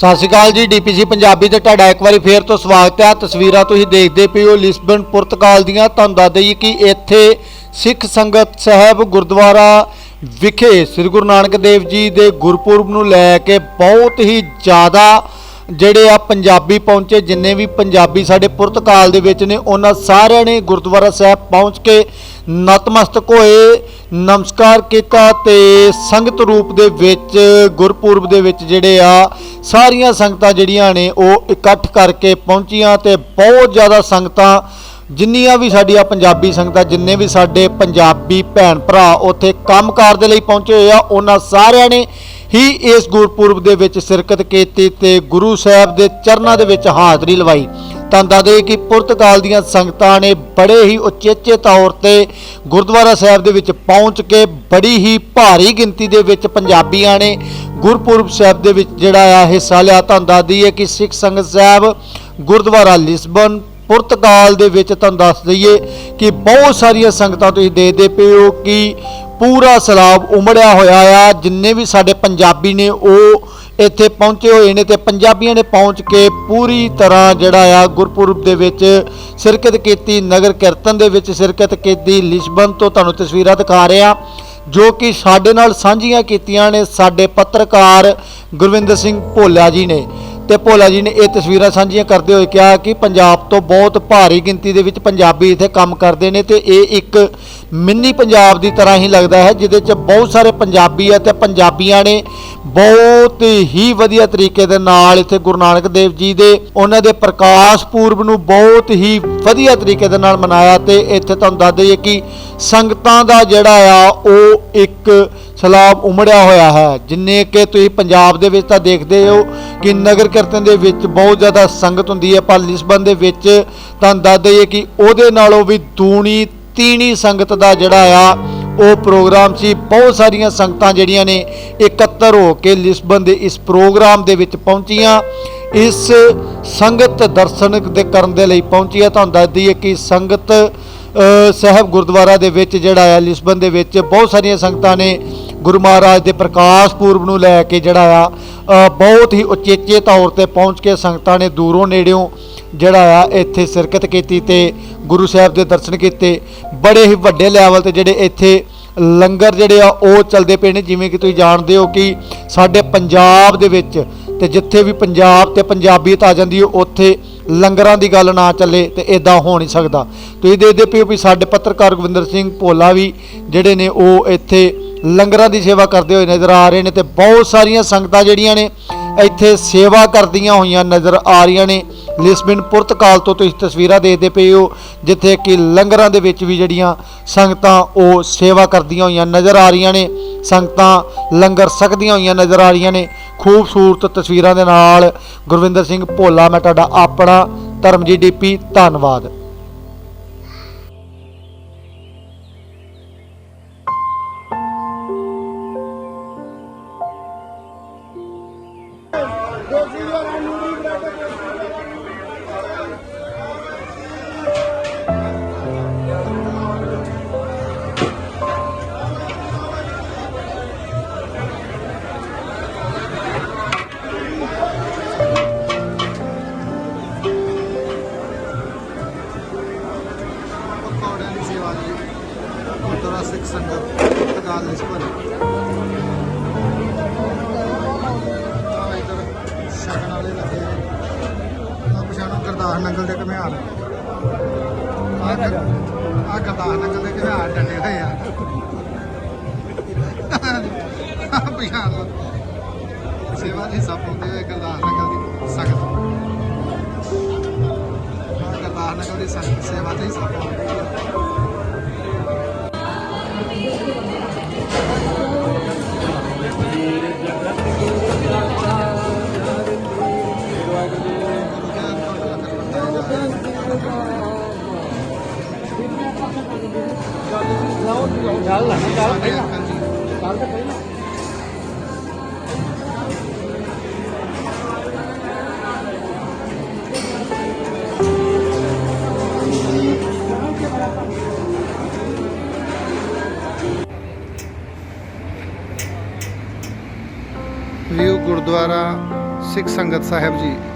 ਸਤਿ ਸ਼੍ਰੀ ਅਕਾਲ ਜੀ ਡੀਪੀਸੀ ਪੰਜਾਬੀ ਤੇ ਤੁਹਾਡਾ ਇੱਕ ਵਾਰੀ ਫੇਰ ਤੋਂ ਸਵਾਗਤ ਹੈ। ਤਸਵੀਰਾਂ ਤੁਸੀਂ ਦੇਖਦੇ ਪਏ ਹੋ ਲਿਸਬਨ ਪੁਰਤਗਾਲ ਦੀਆਂ। ਤੁਹਾਨੂੰ ਦੱਸ ਦਈਏ ਕਿ ਇੱਥੇ ਸਿੱਖ ਸੰਗਤ ਸਾਹਿਬ ਗੁਰਦੁਆਰਾ ਵਿਖੇ ਸ੍ਰੀ ਗੁਰੂ ਨਾਨਕ ਦੇਵ ਜੀ ਦੇ ਗੁਰਪੁਰਬ ਨੂੰ ਲੈ ਕੇ ਬਹੁਤ ਹੀ ਜ਼ਿਆਦਾ ਜਿਹੜੇ ਆ ਪੰਜਾਬੀ ਪਹੁੰਚੇ। ਜਿੰਨੇ ਵੀ ਪੰਜਾਬੀ ਸਾਡੇ ਪੁਰਤਗਾਲ ਦੇ ਵਿੱਚ ਨੇ, ਉਹਨਾਂ ਸਾਰਿਆਂ ਨੇ ਗੁਰਦੁਆਰਾ ਸਾਹਿਬ ਪਹੁੰਚ ਕੇ ਨਤਮਸਤਕ ਹੋਏ, ਨਮਸਕਾਰ ਕੀਤਾ ਤੇ ਸੰਗਤ ਰੂਪ ਦੇ ਵਿੱਚ, ਗੁਰਪੁਰਬ ਦੇ ਵਿੱਚ ਜਿਹੜੇ ਆ ਸਾਰੀਆਂ ਸੰਗਤਾਂ ਜਿਹੜੀਆਂ ਨੇ ਉਹ ਇਕੱਠ ਕਰਕੇ ਪਹੁੰਚੀਆਂ ਤੇ ਬਹੁਤ ਜ਼ਿਆਦਾ ਸੰਗਤਾਂ, ਜਿੰਨੀਆਂ ਵੀ ਸਾਡੀਆਂ ਪੰਜਾਬੀ ਸੰਗਤਾਂ, ਜਿੰਨੇ ਵੀ ਸਾਡੇ ਪੰਜਾਬੀ ਭੈਣ ਭਰਾ ਉੱਥੇ ਕੰਮਕਾਰ ਦੇ ਲਈ ਪਹੁੰਚੇ ਹੋਏ ਆ, ਉਹਨਾਂ ਸਾਰਿਆਂ ਨੇ ਹੀ ਇਸ ਗੁਰਪੁਰਬ ਦੇ ਵਿੱਚ ਸ਼ਿਰਕਤ ਕੀਤੀ ਤੇ ਗੁਰੂ ਸਾਹਿਬ ਦੇ ਚਰਨਾਂ ਦੇ ਵਿੱਚ ਹਾਜ਼ਰੀ ਲਵਾਈ। ਤਾਂ ਦੱਸਦੇ ਕਿ ਪੁਰਤਗਾਲ ਦੀਆਂ ਸੰਗਤਾਂ ਨੇ ਬੜੇ ਹੀ ਉਚੇਚੇ ਤੌਰ ਤੇ ਗੁਰਦੁਆਰਾ ਸਾਹਿਬ ਦੇ ਵਿੱਚ ਪਹੁੰਚ ਕੇ ਬੜੀ ਹੀ ਭਾਰੀ ਗਿਣਤੀ ਦੇ ਵਿੱਚ ਪੰਜਾਬੀਆਂ ਨੇ ਗੁਰਪੁਰਬ ਸਾਹਿਬ ਦੇ ਵਿੱਚ ਜਿਹੜਾ ਆ ਹਿੱਸਾ ਲਿਆ। ਤਾਂ ਦੱਸ ਦਈਏ ਕਿ ਸਿੱਖ ਸੰਗਤ ਸਾਹਿਬ ਗੁਰਦੁਆਰਾ ਲਿਸਬਨ, ਪੁਰਤਗਾਲ ਦੇ ਵਿੱਚ ਤੁਹਾਨੂੰ ਦੱਸ ਦਈਏ ਕਿ ਬਹੁਤ ਸਾਰੀਆਂ ਸੰਗਤਾਂ ਤੁਸੀਂ ਦੇਖਦੇ ਪਏ ਹੋ ਕਿ ਪੂਰਾ ਸਲਾਬ ਉਮੜਿਆ ਹੋਇਆ ਆ। ਜਿੰਨੇ ਵੀ ਸਾਡੇ ਪੰਜਾਬੀ ਨੇ ਉਹ ਇੱਥੇ ਪਹੁੰਚੇ ਹੋਏ ਨੇ ਤੇ ਪੰਜਾਬੀਆਂ ਨੇ ਪਹੁੰਚ ਕੇ ਪੂਰੀ ਤਰ੍ਹਾਂ ਜਿਹੜਾ ਆ ਗੁਰਪੁਰਬ ਦੇ ਵਿੱਚ ਸ਼ਿਰਕਤ ਕੀਤੀ, ਨਗਰ ਕੀਰਤਨ ਦੇ ਵਿੱਚ ਸ਼ਿਰਕਤ ਕੀਤੀ ਲਿਸਬਨ ਤੋਂ ਤੁਹਾਨੂੰ ਤਸਵੀਰਾਂ ਦਿਖਾ ਰਿਹਾ, ਜੋ ਕਿ ਸਾਡੇ ਨਾਲ ਸਾਂਝੀਆਂ ਕੀਤੀਆਂ ਨੇ ਸਾਡੇ ਪੱਤਰਕਾਰ ਗੁਰਵਿੰਦਰ ਸਿੰਘ ਭੋਲਾ ਜੀ ਨੇ। ਤੇ ਭੋਲਾ ਜੀ ਨੇ ਇਹ ਤਸਵੀਰਾਂ ਸਾਂਝੀਆਂ ਕਰਦੇ ਹੋਏ ਕਿਹਾ ਕਿ ਪੰਜਾਬ ਤੋਂ ਬਹੁਤ ਭਾਰੀ ਗਿਣਤੀ ਦੇ ਵਿੱਚ ਪੰਜਾਬੀ ਇੱਥੇ ਕੰਮ ਕਰਦੇ ਨੇ ਤੇ ਇਹ ਇੱਕ ਮਿੰਨੀ ਪੰਜਾਬ ਦੀ ਤਰ੍ਹਾਂ ਹੀ ਲੱਗਦਾ ਹੈ, ਜਿਹਦੇ 'ਚ ਬਹੁਤ ਸਾਰੇ ਪੰਜਾਬੀ ਹੈ ਤੇ ਪੰਜਾਬੀਆਂ ਨੇ ਬਹੁਤ ਹੀ ਵਧੀਆ ਤਰੀਕੇ ਦੇ ਨਾਲ ਇੱਥੇ ਗੁਰੂ ਨਾਨਕ ਦੇਵ ਜੀ ਦੇ ਉਹਨਾਂ ਦੇ ਪ੍ਰਕਾਸ਼ ਪੂਰਬ ਨੂੰ ਬਹੁਤ ਹੀ ਵਧੀਆ ਤਰੀਕੇ ਦੇ ਨਾਲ ਮਨਾਇਆ ਤੇ ਇੱਥੇ ਤੁਹਾਨੂੰ ਦੱਸ ਦਈਏ ਕਿ ਸੰਗਤਾਂ ਦਾ ਜਿਹੜਾ ਆ, ਉਹ ਇੱਕ ਸਲਾਬ ਉਮੜਿਆ ਹੋਇਆ ਹੈ। ਜਿੰਨੇ ਕਿ ਤੁਸੀਂ ਪੰਜਾਬ ਦੇ ਵਿੱਚ ਤਾਂ ਦੇਖਦੇ ਹੋ ਕਿ ਨਗਰ ਕੀਰਤਨ ਦੇ ਵਿੱਚ ਬਹੁਤ ਜ਼ਿਆਦਾ ਸੰਗਤ ਹੁੰਦੀ ਹੈ, ਪਰ ਲਿਸਬਨ ਦੇ ਵਿੱਚ ਤੁਹਾਨੂੰ ਦੱਸ ਦਈਏ ਕਿ ਉਹਦੇ ਨਾਲੋਂ ਵੀ ਦੂਣੀ ਤੀਣੀ ਸੰਗਤ ਦਾ ਜਿਹੜਾ ਆ ਉਹ ਪ੍ਰੋਗਰਾਮ ਸੀ। ਬਹੁਤ ਸਾਰੀਆਂ ਸੰਗਤਾਂ ਜਿਹੜੀਆਂ ਨੇ ਇਕੱਤਰ ਹੋ ਕੇ ਲਿਸਬਨ ਦੇ ਇਸ ਪ੍ਰੋਗਰਾਮ ਦੇ ਵਿੱਚ ਪਹੁੰਚੀਆਂ। ਇਸ ਸੰਗਤ ਦਰਸ਼ਨ ਦੇ ਕਰਨ ਦੇ ਲਈ ਪਹੁੰਚੀ ਹੈ ਤੁਹਾਨੂੰ ਦੱਸਦੀ ਹੈ ਕਿ ਸੰਗਤ ਅ, ਸਾਹਿਬ ਗੁਰਦੁਆਰਾ ਦੇ ਵਿੱਚ ਜਿਹੜਾ ਆ ਲਿਸਬਨ ਦੇ ਵਿੱਚ ਬਹੁਤ ਸਾਰੀਆਂ ਸੰਗਤਾਂ ਨੇ। ਗੁਰੂ ਮਹਾਰਾਜ ਦੇ ਪ੍ਰਕਾਸ਼ ਪੂਰਬ ਨੂੰ ਲੈ ਕੇ ਜਿਹੜਾ ਆ ਬਹੁਤ ਹੀ ਉਚੇਚੇ ਤੌਰ ਤੇ ਪਹੁੰਚ ਕੇ ਸੰਗਤਾਂ ਨੇ ਦੂਰੋਂ ਨੇੜਿਓਂ ਜਿਹੜਾ ਆ ਇੱਥੇ ਸ਼ਿਰਕਤ ਕੀਤੀ ਤੇ ਗੁਰੂ ਸਾਹਿਬ ਦੇ ਦਰਸ਼ਨ ਕੀਤੇ। ਬੜੇ ਹੀ ਵੱਡੇ ਲੈਵਲ ਤੇ ਜਿਹੜੇ ਇੱਥੇ ਲੰਗਰ ਜਿਹੜੇ ਆ, ਉਹ ਚੱਲਦੇ ਪਏ ਨੇ। ਜਿਵੇਂ ਕਿ ਤੁਸੀਂ ਜਾਣਦੇ ਹੋ ਕਿ ਸਾਡੇ ਪੰਜਾਬ ਦੇ ਵਿੱਚ ਤੇ ਜਿੱਥੇ ਵੀ ਪੰਜਾਬ ਤੇ ਪੰਜਾਬੀਅਤ ਆ ਜਾਂਦੀ ਹੈ, ਉੱਥੇ ਲੰਗਰਾਂ ਦੀ ਗੱਲ ਨਾ ਚੱਲੇ ਤੇ ਇਦਾਂ ਹੋ ਨਹੀਂ ਸਕਦਾ। ਤੁਸੀਂ ਦੇਖਦੇ ਪਏ ਹੋ ਵੀ ਸਾਡੇ ਪੱਤਰਕਾਰ ਗੋਬਿੰਦਰ ਸਿੰਘ ਭੋਲਾ ਵੀ ਜਿਹੜੇ ਨੇ, ਉਹ ਇੱਥੇ ਲੰਗਰਾਂ ਦੀ ਸੇਵਾ ਕਰਦੇ ਹੋਏ ਨਜ਼ਰ ਆ ਰਹੇ ਨੇ ਤੇ ਬਹੁਤ ਸਾਰੀਆਂ ਸੰਗਤਾਂ ਜਿਹੜੀਆਂ ਨੇ ਇੱਥੇ ਸੇਵਾ ਕਰਦੀਆਂ ਹੋਈਆਂ ਨਜ਼ਰ ਆ ਰਹੀਆਂ ਨੇ। ਲਿਸਬਨ ਪੁਰਤਗਾਲ ਤੋਂ ਤੁਸੀਂ ਤਸਵੀਰਾਂ ਦੇਖਦੇ ਪਏ ਹੋ, ਜਿੱਥੇ ਕਿ ਲੰਗਰਾਂ ਦੇ ਵਿੱਚ ਵੀ ਜਿਹੜੀਆਂ ਸੰਗਤਾਂ ਉਹ ਸੇਵਾ ਕਰਦੀਆਂ ਹੋਈਆਂ ਨਜ਼ਰ ਆ ਰਹੀਆਂ ਨੇ। ਸੰਗਤਾਂ ਲੰਗਰ ਸਕਦੀਆਂ ਹੋਈਆਂ ਨਜ਼ਰ ਆ ਰਹੀਆਂ ਨੇ। ਖੂਬਸੂਰਤ ਤਸਵੀਰਾਂ ਦੇ ਨਾਲ ਗੁਰਵਿੰਦਰ ਸਿੰਘ ਭੋਲਾ, ਮੈਂ ਤੁਹਾਡਾ ਆਪਣਾ ਧਰਮਜੀਤ ਡੀਪੀ, ਧੰਨਵਾਦ। Yo sigo llorando, librate, yo. ਆ ਆ ਗਰਦਾਸ ਨੰਗਲ ਦੇ ਘਮਿਆਰ ਡੰਡੇ ਹੋਏ ਆ ਆਹ ਪਛਾਣ ਲਓ ਸੇਵਾ ਦੀ ਹਿੱਸਾ ਪਾਉਂਦੇ ਹੋਏ ਗਰਦਾਸ ਨੰਗਲ ਦੀ ਸੰਗਤ ਆਹ ਗਰਦਾਸ ਨੰਗਲ ਦੀ